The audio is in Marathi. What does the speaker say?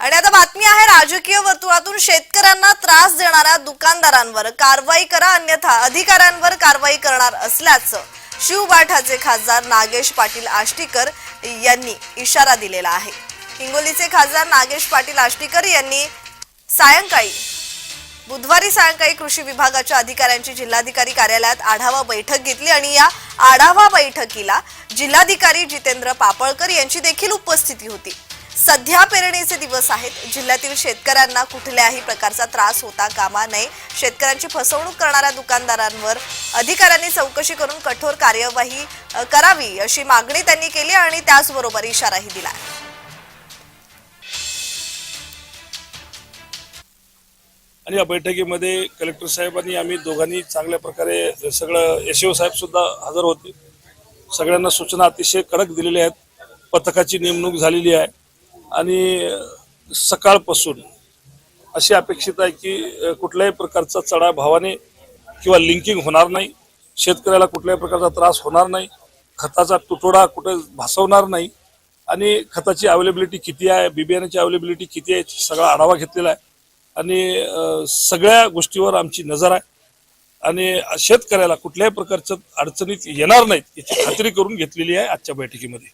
आणि आता बातमी आहे राजकीय वर्तुळातून शेतकऱ्यांना त्रास देणाऱ्या दुकानदारांवर. कारवाई करा अन्यथा अधिकाऱ्यांवर कारवाई करणार असल्याचं शिवबाठाचे खासदार नागेश पाटील आष्टीकर यांनी इशारा दिलेला आहे. हिंगोलीचे खासदार नागेश पाटील आष्टीकर यांनी सायंकाळी बुधवारी सायंकाळी कृषी विभागाच्या अधिकाऱ्यांची जिल्हाधिकारी कार्यालयात आढावा बैठक घेतली आणि या आढावा बैठकीला जिल्हाधिकारी जितेंद्र पापळकर यांची देखील उपस्थिती होती. सध्या पेरणीचे दिवस आहेत. जिल्ह्यातील शेतकऱ्यांना कुठल्याही प्रकारचा त्रास होता कामा नये. शेतकऱ्यांची फसवणूक करणाऱ्या दुकानदारांवर अधिकाऱ्यांनी चौकशी करून कठोर कार्यवाही अ, करावी अशी मागणी त्यांनी केली आणि त्याचबरोबर इशाराही दिला. आणि या बैठकीमध्ये कलेक्टर साहेबांनी आम्ही दोघांनी चांगल्या प्रकारे सगळं यशव साहेब सुद्धा हजर होते. सगळ्यांना सूचना अतिशय कडक दिलेल्या आहेत. पथकाची नेमणूक झालेली आहे. आणि सकाळपासून अशी अपेक्षित आहे की कुठल्याही प्रकारचा चढा भावाने किंवा लिंकिंग होणार नाही शेतकऱ्याला कुठल्याही प्रकारचा त्रास होणार नाही खताचा तुटवडा कुठे भासवणार नाही आणि खताची अवेलेबिलिटी किती आहे बिबियाण्याची अवेलेबिलिटी किती आहे सगळा आढावा घेतलेला आहे. आणि सगळ्या गोष्टीवर आमची नजर आहे आणि शेतकऱ्याला कुठल्याही प्रकारच्या अडचणीत येणार नाहीत याची खात्री करून घेतलेली आहे आजच्या बैठकीमध्ये.